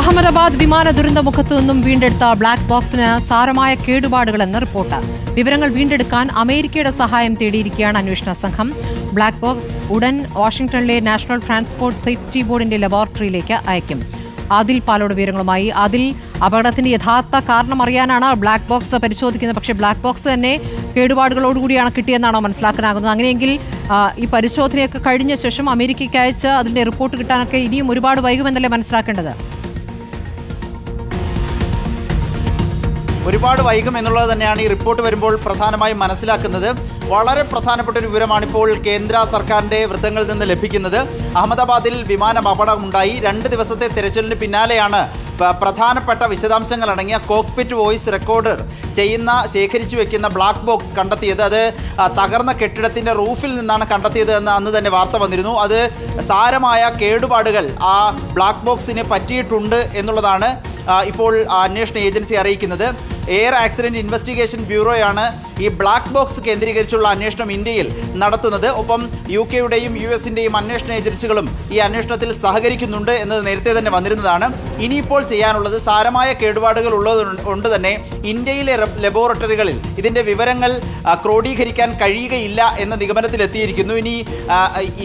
അഹമ്മദാബാദ് വിമാന ദുരന്തമുഖത്തു നിന്നും വീണ്ടെടുത്ത ബ്ലാക്ക് ബോക്സിന് സാരമായ കേടുപാടുകളെന്ന് റിപ്പോർട്ട്. വിവരങ്ങൾ വീണ്ടെടുക്കാൻ അമേരിക്കയുടെ സഹായം തേടിയിരിക്കുകയാണ് അന്വേഷണ സംഘം. ബ്ലാക്ക് ബോക്സ് ഉടൻ വാഷിംഗ്ടണിലെ നാഷണൽ ട്രാൻസ്പോർട്ട് സേഫ്റ്റി ബോർഡിന്റെ ലബോറട്ടറിയിലേക്ക് അയക്കും. അതിൽ പാലോട് വിവരങ്ങളുമായി. അതിൽ അപകടത്തിന്റെ യഥാർത്ഥ കാരണം അറിയാനാണ് ബ്ലാക്ക് ബോക്സ് പരിശോധിക്കുന്നത്. പക്ഷേ ബ്ലാക്ക് ബോക്സ് തന്നെ കേടുപാടുകളോടുകൂടിയാണ് കിട്ടിയെന്നാണോ മനസ്സിലാക്കാനാകുന്നത്. അങ്ങനെയെങ്കിൽ ഈ പരിശോധനയൊക്കെ കഴിഞ്ഞ ശേഷം അമേരിക്കയ്ക്ക് അയച്ച് അതിന്റെ റിപ്പോർട്ട് കിട്ടാനൊക്കെ ഇനിയും ഒരുപാട് വൈകുമെന്നല്ലേ മനസ്സിലാക്കേണ്ടത്? ഒരുപാട് വൈകും എന്നുള്ളത് തന്നെയാണ് ഈ റിപ്പോർട്ട് വരുമ്പോൾ പ്രധാനമായും മനസ്സിലാക്കുന്നത്. വളരെ പ്രധാനപ്പെട്ട ഒരു വിവരമാണ് ഇപ്പോൾ കേന്ദ്ര സർക്കാരിന്റെ വൃത്തങ്ങളിൽ നിന്ന് ലഭിക്കുന്നത്. അഹമ്മദാബാദിൽ വിമാനം അപകടമുണ്ടായി. രണ്ട് ദിവസത്തെ തിരച്ചിലിന് പിന്നാലെയാണ് പ്രധാനപ്പെട്ട വിശദാംശങ്ങൾ അടങ്ങിയ കോക്പിറ്റ് വോയിസ് റെക്കോർഡർ ചെയ്യുന്ന ശേഖരിച്ചു വെക്കുന്ന ബ്ലാക്ക് ബോക്സ് കണ്ടെത്തിയത്. അത് തകർന്ന കെട്ടിടത്തിന്റെ റൂഫിൽ നിന്നാണ് കണ്ടെത്തിയത് എന്ന് അന്ന് തന്നെ വാർത്ത വന്നിരുന്നു. അത് സാരമായ കേടുപാടുകൾ ആ ബ്ലാക്ക് ബോക്സിന് പറ്റിയിട്ടുണ്ട് എന്നുള്ളതാണ് ഇപ്പോൾ അന്വേഷണ ഏജൻസി അറിയിക്കുന്നത്. എയർ ആക്സിഡന്റ് ഇൻവെസ്റ്റിഗേഷൻ ബ്യൂറോയാണ് ഈ ബ്ലാക്ക് ബോക്സ് കേന്ദ്രീകരിച്ചുള്ള അന്വേഷണം ഇന്ത്യയിൽ നടത്തുന്നത്. ഒപ്പം യു കെയുടെയും യു എസിന്റെയും അന്വേഷണ ഏജൻസികളും ഈ അന്വേഷണത്തിൽ സഹകരിക്കുന്നുണ്ട് എന്നത് നേരത്തെ തന്നെ വന്നിരുന്നതാണ്. ഇനിയിപ്പോൾ ചെയ്യാനുള്ളത് സാരമായ കേടുപാടുകൾ ഉള്ളത് കൊണ്ട് തന്നെ ഇന്ത്യയിലെ ലബോറട്ടറികളിൽ ഇതിന്റെ വിവരങ്ങൾ ക്രോഡീകരിക്കാൻ കഴിയുകയില്ല എന്ന നിഗമനത്തിലെത്തിയിരിക്കുന്നു. ഇനി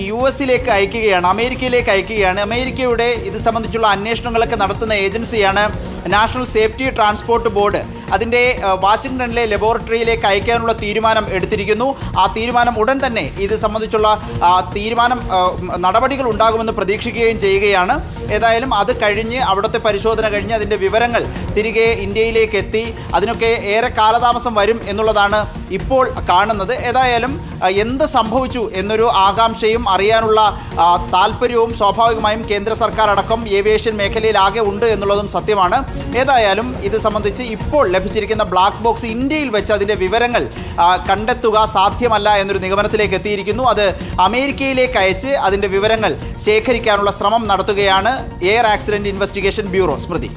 യു എസിലേക്ക് അയക്കുകയാണ് അമേരിക്കയിലേക്ക് അയക്കുകയാണ്. അമേരിക്കയുടെ ഇത് സംബന്ധിച്ചുള്ള അന്വേഷണങ്ങളൊക്കെ നടത്തുന്ന ഏജൻസിയാണ് നാഷണൽ സേഫ്റ്റി ട്രാൻസ്പോർട്ട് ബോർഡ് അതിന്റെ വാഷിംഗ്ടണിലെ ലബോറട്ടറിയിലേക്ക് അയക്കാനുള്ള തീരുമാനം എടുത്തിരിക്കുന്നു. ആ തീരുമാനം ഉടൻ തന്നെ ഇത് സംബന്ധിച്ചുള്ള തീരുമാനം നടപടികൾ ഉണ്ടാകുമെന്ന് പ്രതീക്ഷിക്കുകയും ചെയ്യുകയാണ്. ഏതായാലും അത് കഴിഞ്ഞ് അവിടുത്തെ പരിശോധന കഴിഞ്ഞ് അതിന്റെ വിവരങ്ങൾ തിരികെ ഇന്ത്യയിലേക്ക് എത്തി. അതിനൊക്കെ ഏറെ കാലതാമസം വരും എന്നുള്ളതാണ് ഇപ്പോൾ കാണുന്നത്. ഏതായാലും എന്ത് സംഭവിച്ചു എന്നൊരു ആകാംക്ഷയും അറിയാനുള്ള താല്പര്യവും സ്വാഭാവികമായും കേന്ദ്ര സർക്കാർ അടക്കം ഏവിയേഷൻ മേഖലയിൽ ആകെ ഉണ്ട് എന്നുള്ളതും സത്യമാണ്. ഏതായാലും ഇത് സംബന്ധിച്ച് ഇപ്പോൾ ലഭിച്ചിരിക്കുന്ന ബ്ലാക്ക് ബോക്സ് ഇന്ത്യയിൽ വെച്ച് അതിന്റെ വിവരങ്ങൾ കണ്ടെത്തുക സാധ്യമല്ല എന്നൊരു നിഗമനത്തിലേക്ക് എത്തിയിരിക്കുന്നു. അത് അമേരിക്കയിലേക്ക് അയച്ച് അതിന്റെ വിവരങ്ങൾ ശേഖരിക്കാനുള്ള ശ്രമം നടത്തുകയാണ്. എയർ ആക്സിഡന്റ് ഇൻവെസ്റ്റിഗേഷൻ ബ്യൂറോ സ്മൃതി.